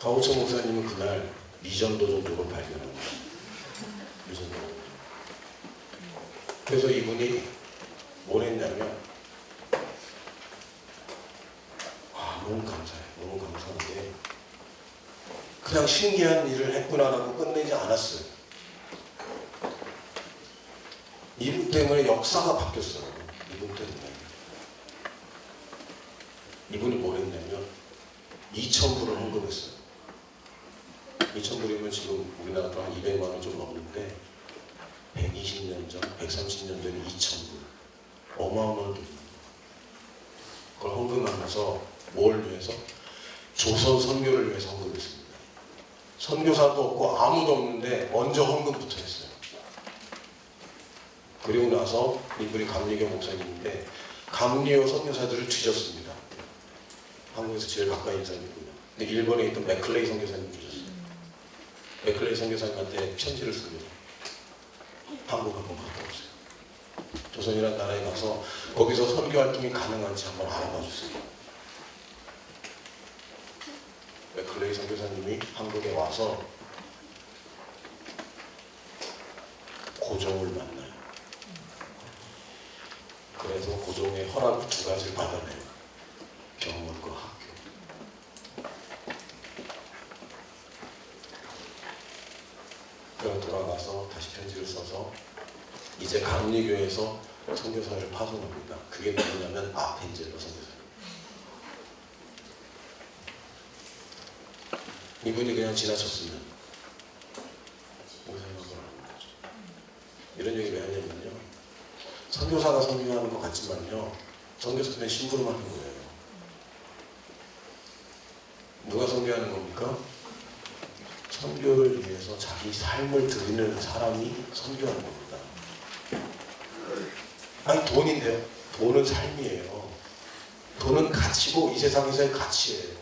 가오청 목사님은 그날 미전도전적으로 발견합니다. 미전도전. 그래서 이분이 뭘 했냐면 아 너무 감사해 너무 감사한데 그냥 신기한 일을 했구나라고 끝내지 않았어요. 이분 때문에 역사가 바뀌었어요. 이분 때문에. 이분이 뭘 했냐면 2,000불을 헌금했어요. 2,000불이면 지금 우리나라 돈한 200만 원 좀 넘는데 120년 전, 130년 전에 2,000불. 어마어마한 돈입니다. 그걸 헌금하면서 뭘 위해서? 조선 선교를 위해서 헌금했습니다. 선교사도 없고 아무도 없는데 먼저 헌금부터 했어요. 그리고 나서 이분이 감리교 목사님인데 감리교 선교사들을 뒤졌습니다. 한국에서 제일 가까이 있는 사람이군요. 근데 일본에 있던 맥클레이 선교사님. 맥클레이 선교사님한테 편지를 씁니다. 한국 한번 갔다 오세요. 조선이라는 나라에 가서 거기서 선교 활동이 가능한지 한번 알아봐 주세요. 맥클레이 선교사님이 한국에 와서 고종을 만나요. 그래서 고종의 허락 두 가지를 받아내요. 경원과 학교. 그리고 돌아가서 다시 편지를 써서 이제 감리교에서 선교사를 파송합니다. 그게 누구냐면 아펜젤로 선교사. 이분이 그냥 지나쳤으면 무생각을 하는 거죠. 이런 얘기 왜 하냐면요. 선교사가 선교하는 것 같지만요. 선교사는 심부름 하는 거예요. 누가 선교하는 겁니까? 선교를 위해서 자기 삶을 드리는 사람이 선교하는 겁니다. 아니 돈인데요. 돈은 삶이에요. 돈은 가치고 이 세상에서의 가치예요.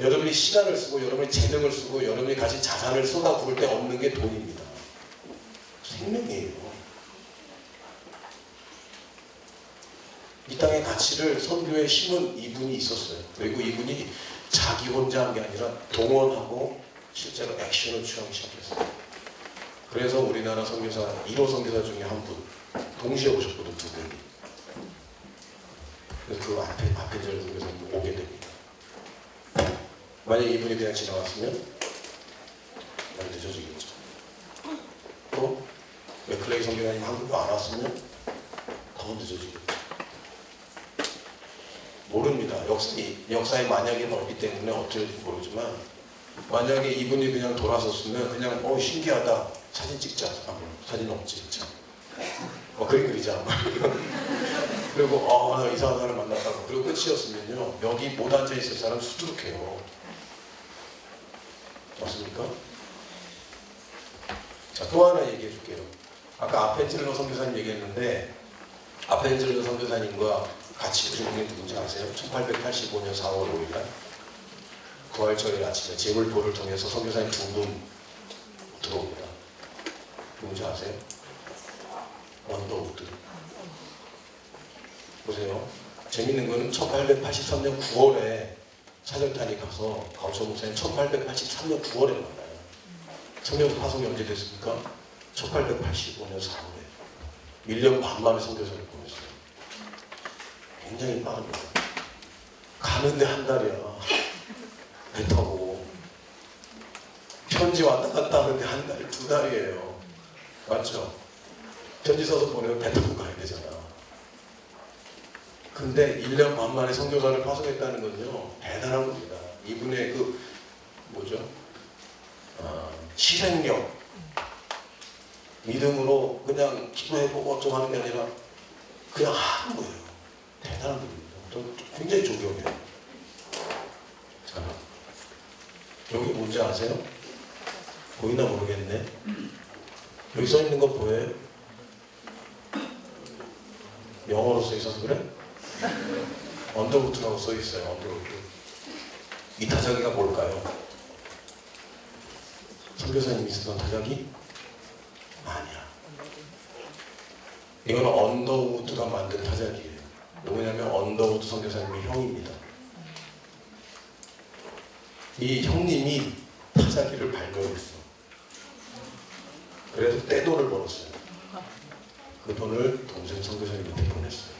여러분이 시간을 쓰고 여러분이 재능을 쓰고 여러분이 가진 자산을 쏟아 부을 때 얻는 게 돈입니다. 생명이에요. 이 땅의 가치를 선교에 심은 이분이 있었어요. 그리고 이분이 자기 혼자 한 게 아니라 동원하고 실제로 액션을 취하기 시작했어요. 그래서 우리나라 선교사 1호 선교사 중에 한 분, 동시에 오셨거든 두 분이. 그래서 그 앞에 앞에 절 선교사님 오게 됩니다. 만약 이분이 그냥 지나갔으면 많이 늦어지겠죠. 또 맥클레이 선교사님 한국에 안 왔으면 더 늦어지겠죠. 모릅니다. 역사, 역사의 만약이 넓기 때문에 어쩔지 모르지만 만약에 이분이 그냥 돌아섰으면 그냥 어 신기하다. 사진 찍자. 아, 사진 없지 참. 어 그림 그리자. 그리고 어나 이상한 사람 만났다고. 그리고 끝이었으면요. 여기 못 앉아 있을 사람 수두룩해요. 맞습니까? 자또 하나 얘기해 줄게요. 아까 아펜젤로 선교사님 얘기했는데 아펜젤로 선교사님과 같이 오신 분이 누군지 아세요? 1885년 4월 5일날 부활절의 아침에 제물보를 통해서 선교사님 두 분 들어옵니다. 누군지 아세요? 원더우드. 보세요. 재밌는 거는 1883년 9월에 사절단이 가서 가우처 목사님 1883년 9월에 만나요. 성경 파송이 언제 됐습니까? 1885년 4월에. 1년 반 만에 선교사를 보냈어요. 굉장히 빠릅니다. 가는데 한 달이야. 배 타고. 편지 왔다 갔다 하는데 한 달, 두 달이에요. 맞죠? 편지 써서 보내면 배 타고 가야 되잖아. 근데 1년 반 만에 선교사를 파송했다는 건요, 대단한 겁니다. 이분의 그, 뭐죠? 아, 실행력. 믿음으로 그냥 기도해보고 어쩌고 하는 게 아니라 그냥 하는 거예요. 대단한 분입니다. 저 굉장히 존경해요. 자, 여기 뭔지 아세요? 보이나 모르겠네. 여기 써 있는 거 보여요? 영어로 써 있어서 그래? 언더우드라고 써 있어요. 언더우드. 이 타자기가 뭘까요? 선교사님이 쓰던 타자기? 아니야. 이거는 언더우드가 만든 타자기예요. 누구냐면 언더우드 선교사님의 형입니다. 이 형님이 타자기를 발명했어. 그래서 떼돈을 벌었어요. 그 돈을 동생 선교사님한테 보냈어요.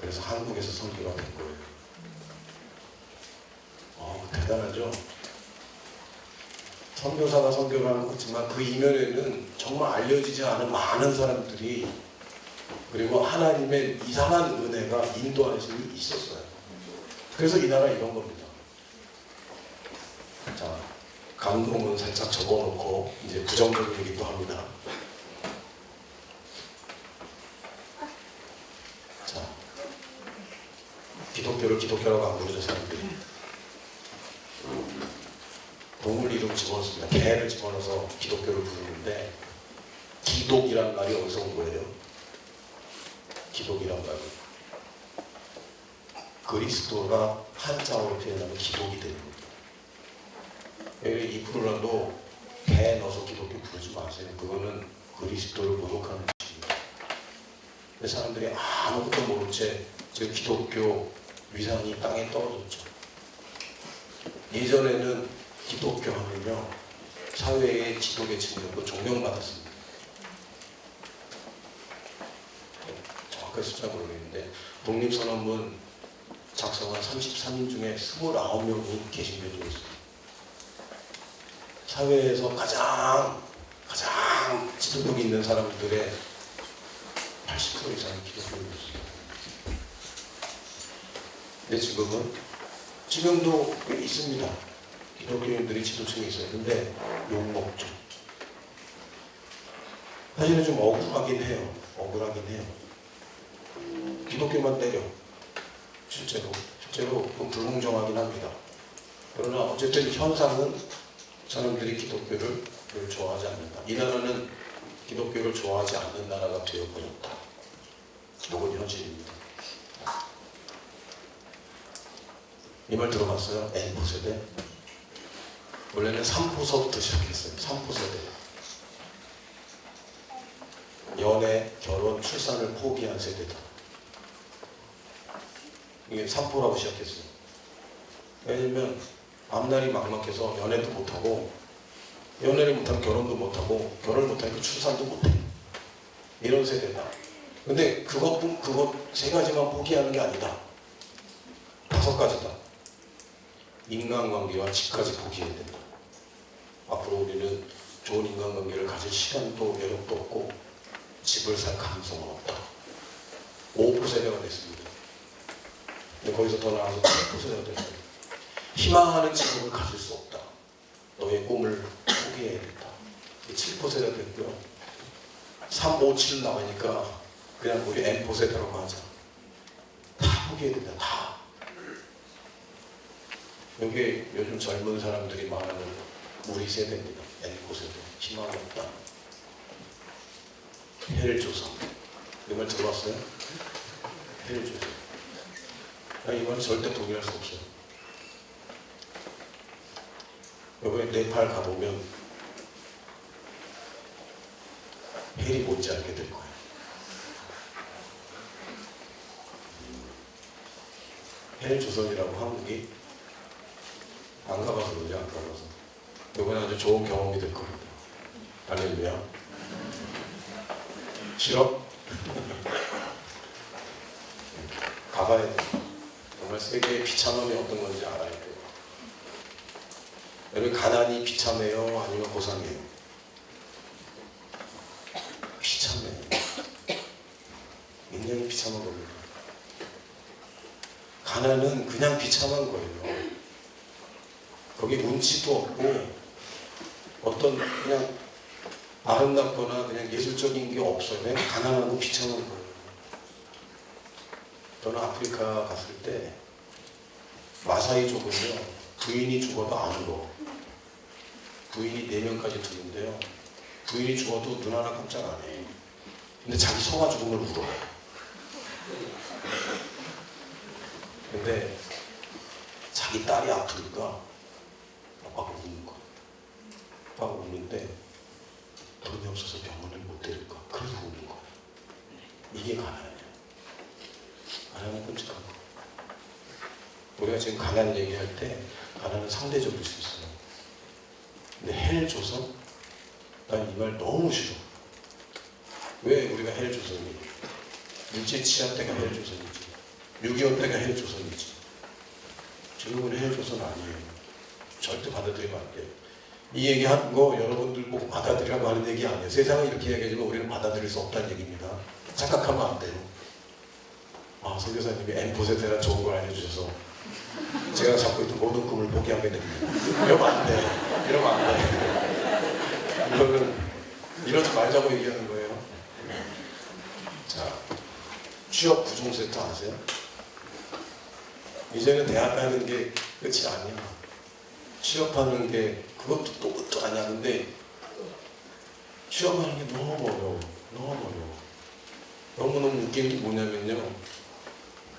그래서 한국에서 선교가 된 거예요. 어, 대단하죠? 선교사가 선교를 하는 거지만 그 이면에는 정말 알려지지 않은 많은 사람들이 그리고 하나님의 이상한 은혜가 인도하심이 있었어요. 그래서 이 나라 이런 겁니다. 자, 감동은 살짝 접어놓고 이제 부정적인 얘기도 합니다. 자, 기독교를 기독교라고 안 부르죠 사람들이. 동물 이름 집어넣습니다. 개를 집어넣어서 기독교를 부르는데 기독이란 말이 어디서 온 거예요? 기독이란 말이. 그리스도가 한자어로 표현하면 기독이 되는 겁니다. 이 프로라도 개 넣어서 기독교 부르지 마세요. 그거는 그리스도를 모독하는 짓입니다. 사람들이 아무것도 모른 채 지금 기독교 위상이 땅에 떨어졌죠. 예전에는 기독교 하면요 사회의 지도계층들도 존경받았습니다. 정확하게 숫자 모르겠는데 독립선언문 작성한 33인 중에 29명이 계신 분이 있어요. 사회에서 가장 가장 지도력 있는 사람들의 80% 이상이 기독교인이었어요. 근데 지금은 지금도 꽤 있습니다. 기독교인들이 지도층에 있어요. 근데 욕먹죠. 사실은 좀 억울하긴 해요. 억울하긴 해요. 기독교만 때려. 실제로. 실제로 좀 불공정하긴 합니다. 그러나 어쨌든 현상은 사람들이 기독교를 좋아하지 않는다. 이 나라는 기독교를 좋아하지 않는 나라가 되어버렸다. 이건 현실입니다. 이 말 들어봤어요? N포 세대? 원래는 3포서부터 시작했어요. 3포 세대. 연애, 결혼, 출산을 포기한 세대다. 이게 3포라고 시작했어요. 왜냐면 앞날이 막막해서 연애도 못하고 연애를 못하면 결혼도 못하고 결혼을 못하니까 출산도 못해. 이런 세대다. 근데 그것뿐 그것 세 가지만 포기하는 게 아니다. 다섯 가지다. 인간관계와 집까지 포기해야 된다. 앞으로 우리는 좋은 인간관계를 가질 시간도 여력도 없고 집을 살 가능성은 없다. 5% 세대가 됐습니다. 근데 거기서 더 나아서 7% 세대가 됐어요. 희망하는 직업을 가질 수 없다. 너의 꿈을 포기해야 된다. 7% 세대가 됐고요. 3, 5, 7 나가니까 그냥 우리 N포 세대라고 하자. 다 포기해야 된다. 다. 이게 요즘 젊은 사람들이 말하는 우리 세대입니다. N포 세대. 희망이 없다. 해를 조성. 이말 들어봤어요? 해를 조성. 이말 절대 동의할 수 없어요. 이번에 네팔 가보면 헬이 뭔지 알게 될 거예요. 헬 조선이라고 한국이 안 가봐서 그러지 안 가봐서 이번에 아주 좋은 경험이 될 겁니다. 할렐루야. 싫어? 가봐야 돼. 정말 세계의 비참함이 어떤 건지 알아야 돼요. 여러분 가난이 비참해요? 아니면 고상해요? 비참해요. 굉장히 비참한 겁니다. 가난은 그냥 비참한 거예요. 거기 운치도 없고 어떤 그냥 아름답거나 그냥 예술적인 게 없어요. 그냥 가난하고 비참한 거예요. 저는 아프리카 갔을 때 마사이족은요 부인이 죽어도 안 울어. 부인이 네 명까지 두는데요. 부인이 죽어도 눈 하나 깜짝 안 해. 근데 자기 소가 죽으면 울어. 근데 자기 딸이 아프니까 아빠가 우는 거야. 아빠가 우는데 돈이 없어서 병원을 못 데릴까. 그래서 우는 거야. 이게 가난이야. 가난은 끔찍한 거. 우리가 지금 가난 얘기할 때 가난은 상대적일 수 있어요. 근데 헬조선? 난이 말 너무 싫어. 왜 우리가 헬조선이? 일제 치하 때가 헬조선이지. 6.25 때가 헬조선이지. 지금은 헬조선 아니에요. 절대 받아들이면 안 돼요. 이 얘기 하는 거 여러분들 꼭 받아들이라고 하는 얘기 아니에요. 세상은 이렇게 이야기하지만 우리는 받아들일 수 없다는 얘기입니다. 착각하면 안 돼요. 아, 선교사님이 엠포에 대한 좋은 걸 알려주셔서 제가 잡고 있던 모든 꿈을 포기하게 됩니다. 이러면 안 돼. 이러면 안 돼. 이거는 이러지 말자고 얘기하는 거예요. 자, 취업 구종 세트 아세요? 이제는 대학 가는 게 끝이 아니야. 취업하는 게 그것도 또 끝도 아니야. 근데 취업하는 게 너무 어려워. 너무 어려워. 너무너무 웃긴 게 뭐냐면요.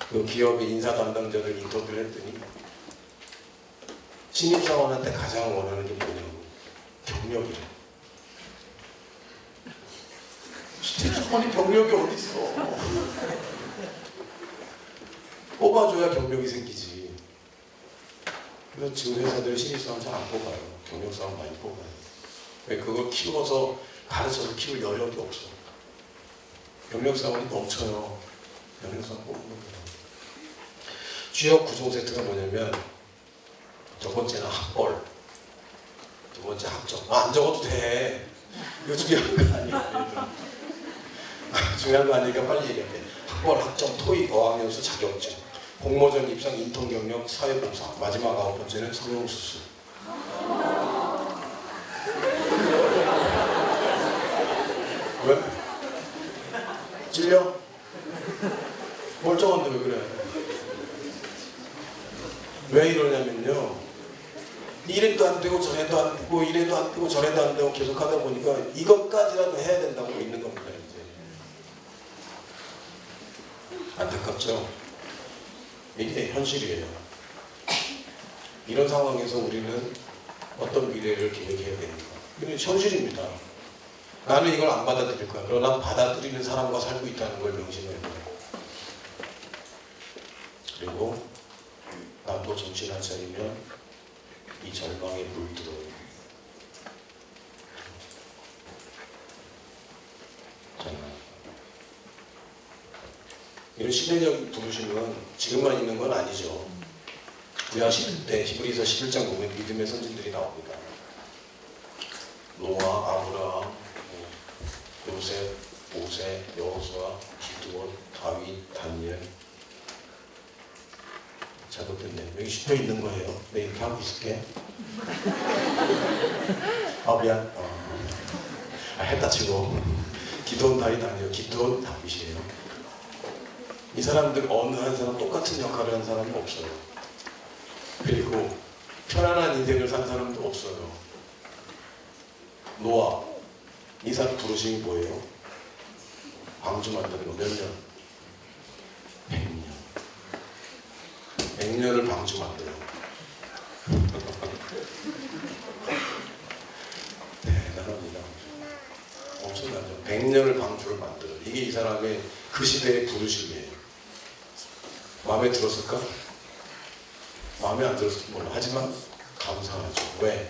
그 기업의 인사 담당자들 인터뷰를 했더니 신입사원한테 가장 원하는 게 뭐냐고. 경력이래. 신입사원이 경력이 어디 있어? 뽑아줘야 경력이 생기지. 그래서 지금 회사들이 신입사원 잘 안 뽑아요. 경력사원 많이 뽑아요. 왜 그걸 키워서 가르쳐서 키울 여력이 없어. 경력사원이 넘쳐요. 경력사원 뽑는 거예요. 취업 구종 세트가 뭐냐면 첫 번째는 학벌, 두 번째 학점. 아, 안 적어도 돼. 이거 중요한 거 아니야. 중요한 거 아니니까 빨리 얘기할게. 학벌, 학점, 토익, 어학연수, 자격증, 공모전 입상, 인턴 경력, 사회봉사. 마지막 아홉 번째는 성형수술. 왜? 찔려? 멀쩡한데 왜 그래? 왜 이러냐면요. 이래도 안 되고 저래도 안 되고 안 되고 계속 하다 보니까 이것까지라도 해야 된다고 있는 겁니다 이제. 안타깝죠? 이게 현실이에요. 이런 상황에서 우리는 어떤 미래를 계획해야 됩니까? 이건 현실입니다. 나는 이걸 안 받아들일 거야. 그러나 받아들이는 사람과 살고 있다는 걸 명심해야 돼요. 그리고 나도 정신 안 차리면 이 절망에 물들어요. 정말. 이런 시대적 부르심은 지금만 있는 건 아니죠. 구약 11대 히브리서 11장 보면 믿음의 선진들이 나옵니다. 노아, 아브라함, 뭐, 요셉, 모세, 여호수아, 기드온, 다윗, 다니엘. 잘못됐네. 여기 씹혀 있는 거예요. 네, 이렇게 하고 있을게. 아, 미안. 어. 아, 했다 치고. 기도원 다윗 아니에요. 기도원 다윗이에요. 이 사람들 어느 한 사람 똑같은 역할을 한 사람이 없어요. 그리고 편안한 인생을 산 사람도 없어요. 노아. 이 사람 부르심이 뭐예요? 방주 만드는 거 몇 년? 100년. 100년을 방주 만들어. 대단합니다. 엄청나죠. 100년을 방주를 만들어. 이게 이 사람의 그 시대의 부르심이에요. 마음에 들었을까? 마음에 안 들었을지 몰라. 하지만 감사하죠. 왜?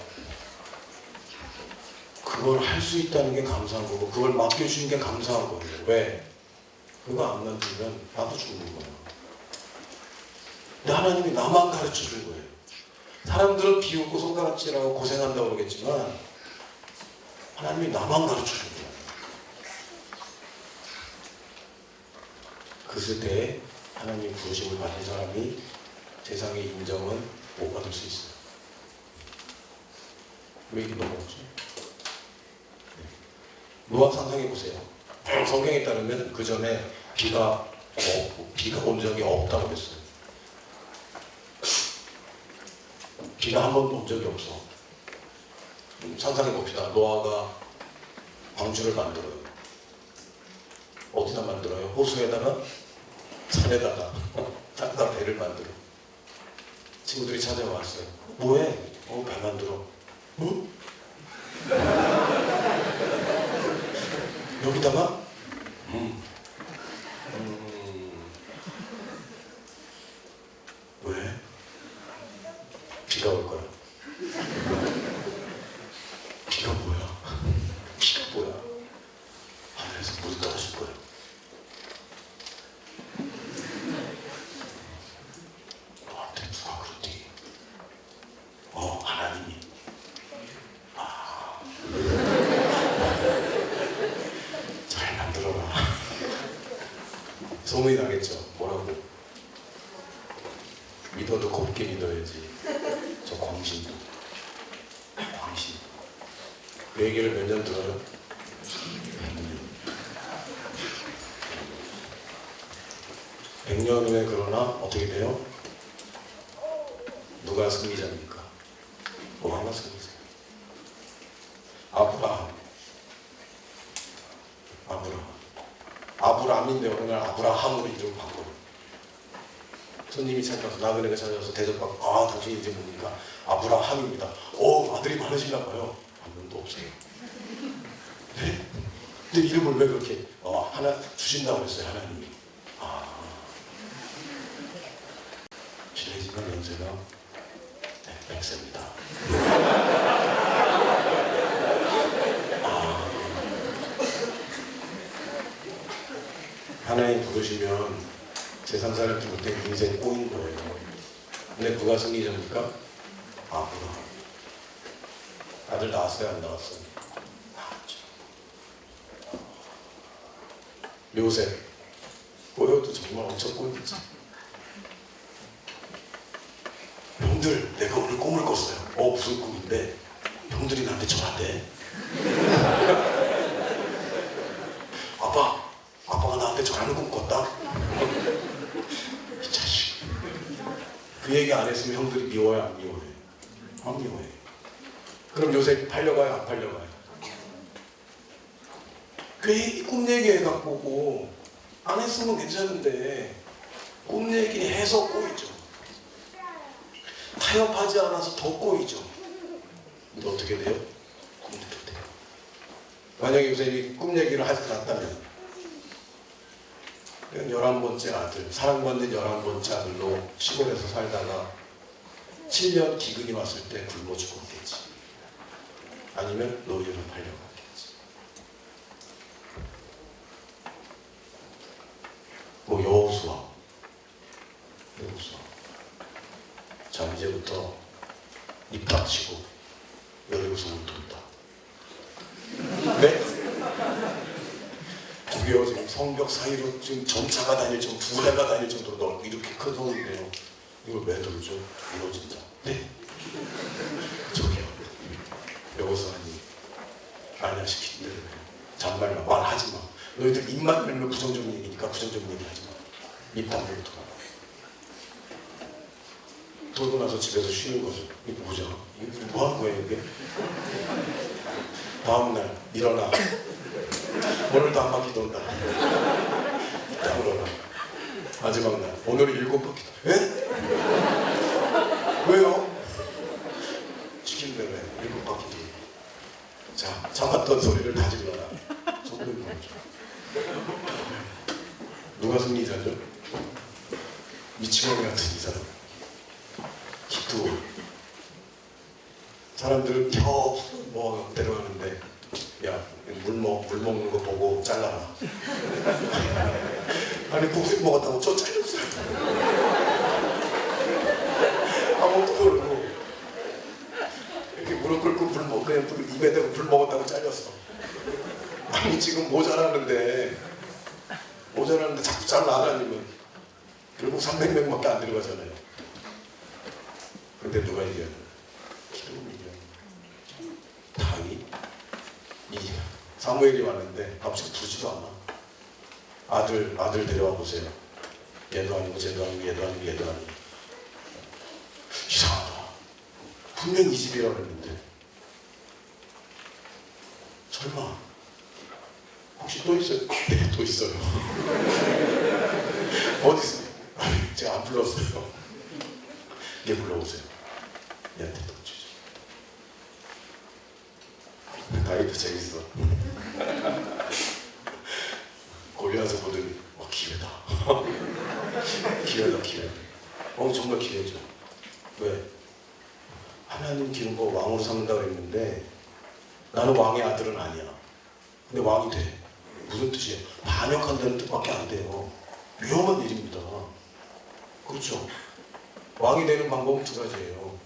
그걸 할 수 있다는 게 감사한 거고, 그걸 맡겨주신 게 감사한 거예요. 왜? 그거 안 만들면 나도 죽는. 근데 하나님이 나만 가르쳐 준 거예요. 사람들은 비웃고 손가락질하고 고생한다고 그러겠지만, 하나님이 나만 가르쳐 준 거예요. 그 시대에 하나님 부르심을 받은 사람이 세상의 인정은 못 받을 수 있어요. 왜 이렇게 넘어오지? 네. 노아 상상해 보세요. 성경에 따르면 그 전에 비가 어, 비가 온 적이 없다고 그랬어요. 비가 한 번도 온 적이 없어. 음, 상상해 봅시다. 노아가 방주를 만들어요. 어디다 만들어요? 호수에다가 산에다가 땅다 배를 만들어. 친구들이 찾아왔어요. 뭐해? 어, 배 만들어. 응? 여기다가? 음. 음. 왜? 비가 비가 올 거야. 비가 뭐야? 비가 뭐야? 하늘에서 물이 떨어질 거야. 너한테 누가 그러니? 어, 하나님이. 아. 잘 만들어라. 소문이 나겠죠. 뭐라고? 믿어도 곱게 믿어야지. 저 광신도. 광신. 그 얘기를 몇 년 들어요? 100년 후에 그러나 어떻게 돼요? 누가 승리자입니까? 뭐가 승리자? 아브라함. 아브라함. 아브라함인데 날 아브라함으로 이름 바꿔요. 손님이 찾아와서 나그네가 찾아와서 대접받고 아 당신 이제 뭡니까? 아브라함입니다. 오 아들이 많으신가 봐요. 없어요. 네? 근데 이름을 왜 그렇게 어, 하나 주신다고 그랬어요 하나님이. 아 실례지만 연세가 네, 백세입니다. 아, 하나님 부르시면 세상 사람들 못해 인생 꼬인 거예요. 근데 누가 승리자입니까? 아브라함. 아들 낳았어요, 안 낳았어요? 낳았죠. 요셉. 꼬여도 정말 엄청 꼬였지. 형들, 내가 오늘 꿈을 꿨어요. 어, 무슨 꿈인데? 형들이 나한테 전화대. 아빠, 아빠가 나한테 전하는 꿈 꿨다? 이 자식. 그 얘기 안 했으면 형들이 미워요, 안 미워요? 안 미워요. 그럼 요새 팔려가요, 안 팔려가요? 괜히 꿈 얘기 해갖고 안 했으면 괜찮은데 꿈 얘기 해서 꼬이죠. 타협하지 않아서 더 꼬이죠. 근데 어떻게 돼요? 꿈대로 돼요. 만약에 요새 꿈 얘기를 하지 않았다면 열한 번째 아들, 사랑받는 열한 번째 아들로 시골에서 살다가 7년 기근이 왔을 때 굶어 죽었겠지. 아니면 노예로 팔려갔겠지. 뭐 여호수아, 여호수아. 자 이제부터 입 닥치고 여리고성을 돈다. 네? 드디어 지금 성벽 사이로 지금 전차가 다닐 정도, 두 대가 다닐 정도로 넓고 이렇게 큰 성인데요. 이걸 왜 돌죠? 이루어진다. 네? 저기요. 아니야 시키는 대로 해. 잔말로 말하지 마. 너희들 입만 열면 부정적인 얘기니까 부정적인 얘기 하지 마. 입 다물고 돌아. 돌고 나서 집에서 쉬는 거죠. 이게 뭐죠? 이게 뭐 하는 거예요 이게? 다음날 일어나. 오늘도 한 바퀴 돈다. 이따 물어라. 마지막 날. 오늘은 일곱 바퀴 돈. 에? 왜요? 대로 해. 일곱 바퀴 돈. 자, 참았던 소리를. 손들 보여줘. 누가 승리자죠? 미친놈 같은 이 사람. 기도. 사람들은 겨우 뭐 데려가는데 야, 물, 먹, 물 먹는 거 보고 잘라라. 아니, 국수 먹었다고 저 잘렸어요. 아무것도 모르고. 이렇게 무릎 꿇고 불 먹, 그냥 불, 입에 대고 불 먹었다고 잘렸어. 아니, 지금 모자라는데, 모자라는데 자꾸 잘라, 하나님은. 결국 300명밖에 안 들어가잖아요. 근데 누가 이겨요? 기도는 이겨요. 다윗? 이 사무엘이 왔는데 아버지가 부르지도 않아. 아들 아들 데려와 보세요. 얘도 아니고 쟤도 아니고 얘도 아니고 얘도 아니고 이상하다. 분명 이 집이라고 했는데 설마 혹시 또 있어요? 네, 또 있어요. 어디 있어요? 제가 안 불렀어요. 얘 불러오세요. 얘한테 돈 주죠. 다이도 재밌어. 가서 보더니 와 기회다. 기회다 기회. 어 정말 기회죠. 왜? 하나님 기름 부어 왕으로 삼는다고 했는데 나는 왕의 아들은 아니야. 근데 왕이 돼. 무슨 뜻이에요? 반역한다는 뜻밖에 안 돼요. 위험한 일입니다. 그렇죠? 왕이 되는 방법은 두 가지예요.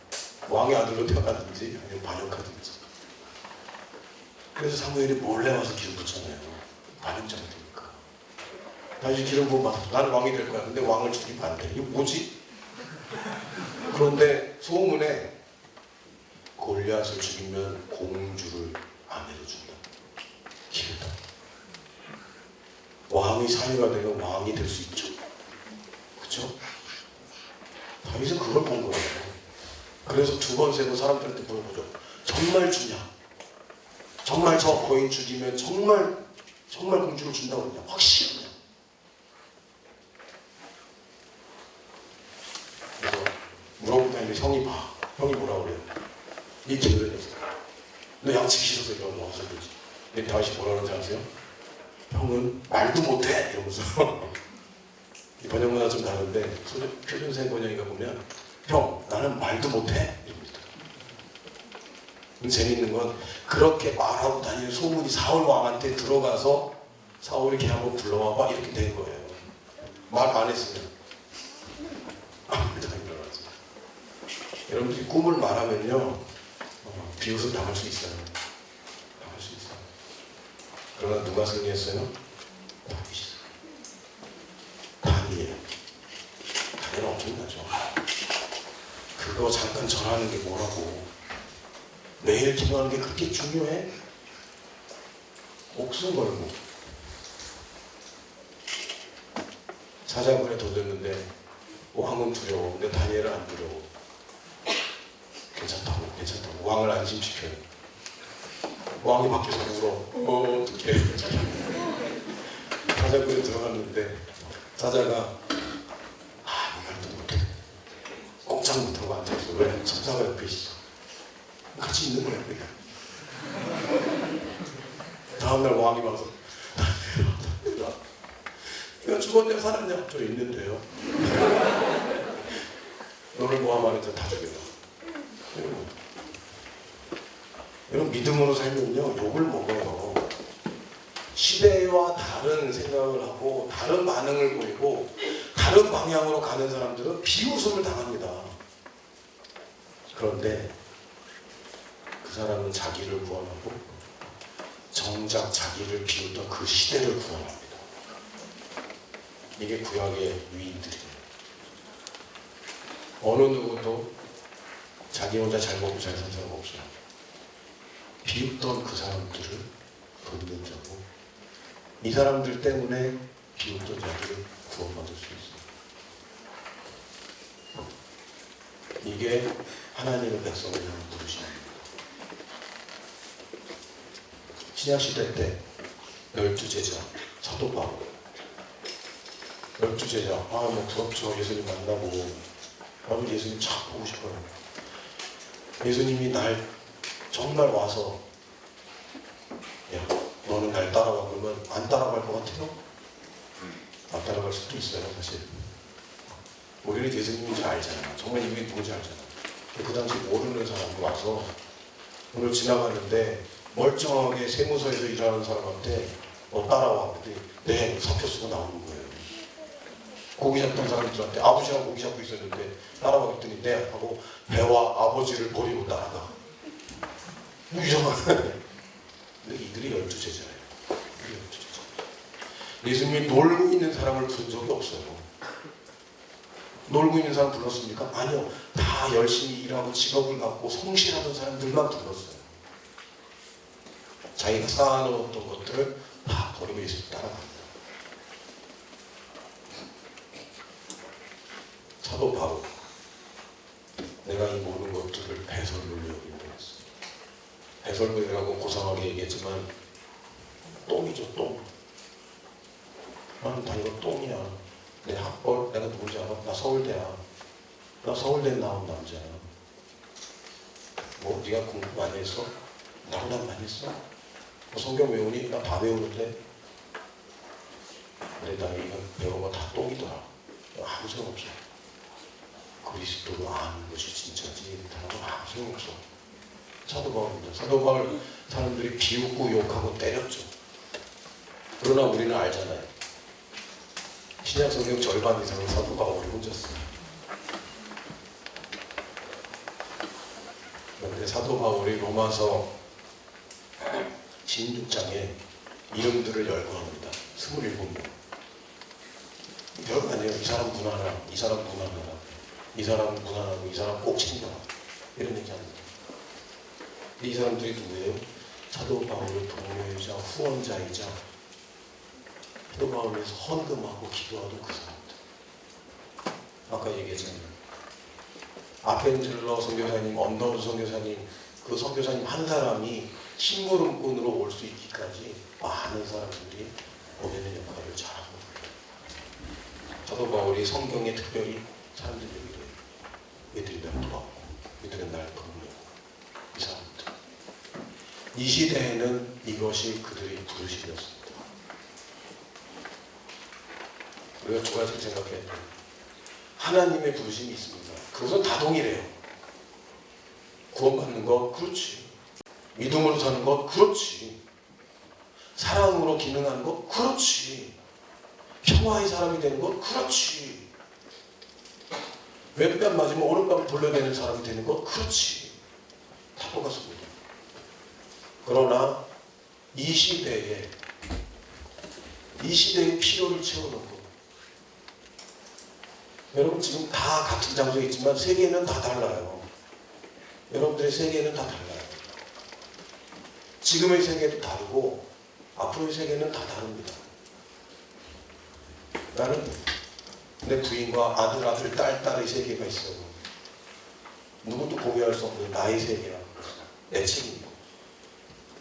왕의 아들로 태어나든지 아니면 반역하든지. 그래서 사무엘이 몰래 와서 기름 붓잖아요. 반역자가 되니까. 다시 기름 부어 봐. 나는 왕이 될 거야. 근데 왕을 죽이 반대. 이거 뭐지? 그런데 소문에 골리앗을 죽이면 공주를 아내로 준다. 기회다. 왕이 사유가 되면 왕이 될 수 있죠. 그렇죠? 다윗은 그걸 본 거예요. 그래서 두 번, 세 번 사람들한테 물어보죠. 정말 주냐? 정말 저 거인 죽이면 정말 정말 공주를 준다고 그러냐? 확실하냐? 그래서 물어보다 이제 형이 봐. 형이 뭐라 그래요? 이 기회에서 너 양치기 싫어서 이러면 와서 그러지. 근데 다윗이 뭐라 그러는지 아세요? 형은 말도 못해 이러면서 이 번역마다 좀 다른데 표준생 번역이가 보면 형 나는 말도 못해 이럽니다. 재밌는 건 그렇게 말하고 다니는 소문이 사울 왕한테 들어가서 사울이 걔 한번 불러와봐 이렇게 된 거예요. 말 안 했으면 아무 말도 안 일어나지. 여러분들이 꿈을 말하면요 어, 비웃음 당할 수 있어요. 당할 수 있어요. 그러나 누가 승리했어요? 다윗이. 다니엘. 다니엘 엄청나죠. 그거 잠깐 전하는 게 뭐라고? 매일 기도하는 게 그렇게 중요해? 목숨 걸고. 사자굴에 던졌는데 왕은 두려워. 근데 다니엘은 안 두려워. 괜찮다고, 괜찮다고. 왕을 안심시켜요. 왕이 밖에서 울어. 어, 어떡해. 사자굴에 들어갔는데 사자가 아무 말도 못해. 꼼짝 못하고 앉아있어. 왜? 천사가 옆에 있어. 같이 있는 거야, 그냥. 다음날 왕이 와서 다니엘아, 내가 죽었냐 살았냐? 저 있는데요. 너를 모함하는 자다 죽여라. 이러고. 여러분 믿음으로 살면요 욕을 먹어요. 시대와 다른 생각을 하고 다른 반응을 보이고 다른 방향으로 가는 사람들은 비웃음을 당합니다. 그런데 그 사람은 자기를 구원하고 정작 자기를 비웃던 그 시대를 구원합니다. 이게 구약의 위인들이에요. 어느 누구도 자기 혼자 잘 먹고 잘 산 사람 없어요. 비웃던 그 사람들을 돕는 자고 이 사람들 때문에 비웃던 자들을 구원받을 수 있어요. 이게 하나님의 백성을 향한 부르심입니다. 신약 시대 때 열두 제자 사도 바울 열두 제자 아 뭐 부럽죠 예수님 만나고 나도 예수님 참 보고 싶어요. 예수님이 날 정말 와서 야 너는 날 따라와 그러면 안 따라갈 것 같아요? 안 따라갈 수도 있어요 사실. 우리는 예수님인 줄 알잖아 정말 이게 누군지 알잖아 그 당시 모르는 사람이 와서 오늘 지나가는데 멀쩡하게 세무서에서 일하는 사람한테 너 따라와 근데 네 사표 쓰고 나오는 거예요. 고기 잡던 사람들한테 아버지랑 고기 잡고 있었는데 따라가겠더니 네 하고 배와 아버지를 버리고 따라가. 뭐 이상하네 근데 이들이 열두 제자예요? 열두 제자. 예수님이 놀고 있는 사람을 부른 적이 없어요. 놀고 있는 사람 불렀습니까? 아니요. 다 열심히 일하고 직업을 갖고 성실하던 사람들만 불렀어요. 자기가 쌓아놓았던 것들을 다 버리고 예수님 따라갑니다. 사도 바울 내가 이 모든 것들을 있어 배설물이라고 고상하게 얘기했지만 똥이죠 똥 나는 다 이거 똥이야 내 학벌 내가 누군지 알아? 나 서울대야 나 서울대 나온 남자야 뭐 네가 공부 많이 했어? 나보다 많이 했어? 뭐 성경 외우니? 나 다 외우는데 근데 나 이거 배운 거다 똥이더라 아무 소용 없어 그리스도를 아는 것이 진짜지 다른 건 아무 소용 없어. 사도 바울입니다. 사도 바울 사람들이 비웃고 욕하고 때렸죠. 그러나 우리는 알잖아요. 신약 성경 절반 이상은 사도 바울이 혼자 써요. 그런데 사도 바울이 로마서 16장에 이름들을 열거합니다. 27명. 별거 아니에요. 이 사람 무난하라. 이 사람 무난하라. 이 사람 무난하고 이 사람 꼭 챙겨라. 이런 얘기 합니다. 이 사람들이 누구예요? 사도 바울의 동료이자 후원자이자 사도 바울을 위해서 헌금하고 기도하던 그 사람들. 아까 얘기했잖아요. 아펜젤러 선교사님, 언더우드 선교사님, 그 선교사님 한 사람이 심부름꾼으로 올 수 있기까지 많은 사람들이 보내는 역할을 잘하고 있어요. 사도 바울이 성경에 특별히 사람들 얘기를 해요. 얘들이 날 도왔고, 얘들이 날 사람들. 이 시대에는 이것이 그들의 부르심이었습니다. 우리가 두 가지를 생각해야 돼요. 하나님의 부르심이 있습니다. 그것은 다 동일해요. 구원받는 것, 그렇지. 믿음으로 사는 것, 그렇지. 사랑으로 기능하는 것, 그렇지. 평화의 사람이 되는 것, 그렇지. 왼뺨 맞으면 오른뺨 돌려내는 사람이 되는 것, 그렇지. 다 똑같습니다. 그러나 이 시대에 이 시대의 필요를 채워놓고 여러분 지금 다 같은 장소에 있지만 세계는 다 달라요. 여러분들의 세계는 다 달라요. 지금의 세계도 다르고 앞으로의 세계는 다 다릅니다. 나는 내 부인과 아들, 아들, 딸, 딸의 세계가 있어요. 누구도 공유할 수 없는 나의 세계야. 내 책임이고.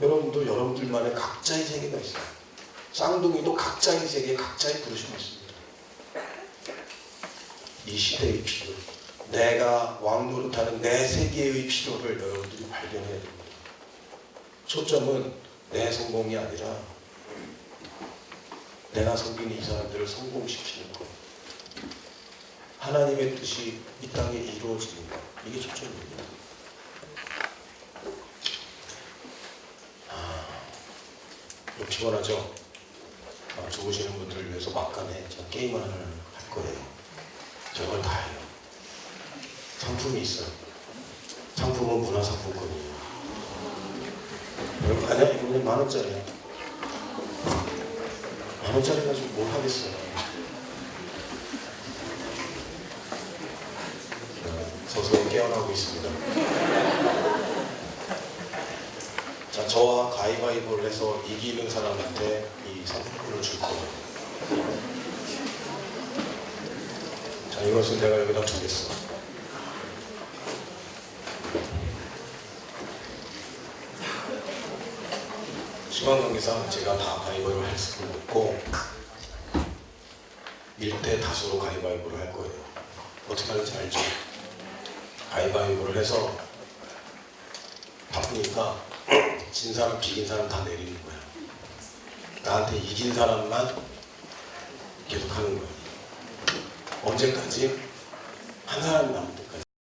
여러분도 여러분들만의 각자의 세계가 있어요. 쌍둥이도 각자의 세계, 각자의 부르심이 있습니다. 이 시대의 필요, 내가 왕노릇하는 내 세계의 필요를 여러분들이 발견해야 됩니다. 초점은 내 성공이 아니라 내가 섬기는 이 사람들을 성공시키는 것. 하나님의 뜻이 이 땅에 이루어지는 것. 이게 초점입니다. 아, 좀 피곤하죠? 아, 주무시는 분들을 위해서 막간에 저 게임 하나를 할 거예요. 저걸 다 해요. 상품이 있어요. 상품은 문화상품권이에요. 별거 아니야? 이거 그냥 만 원짜리야. 만 원짜리 가지고 뭘 하겠어요. 어, 서서히 깨어나고 있습니다. 자, 저와 가위바위보를 해서 이기는 사람한테 이 상품권을 줄 거예요. 자, 이것은 내가 여기다 두겠어. 시간 관계상 제가 다 가위바위보를 할 수는 없고 1대 다수로 가위바위보를 할 거예요. 어떻게 하는지 알죠? 가위바위보를 해서 바쁘니까 진 사람, 비긴 사람 다 내리는 거야. 나한테 이긴 사람만 계속 하는 거야. 언제까지? 한 사람이 남다.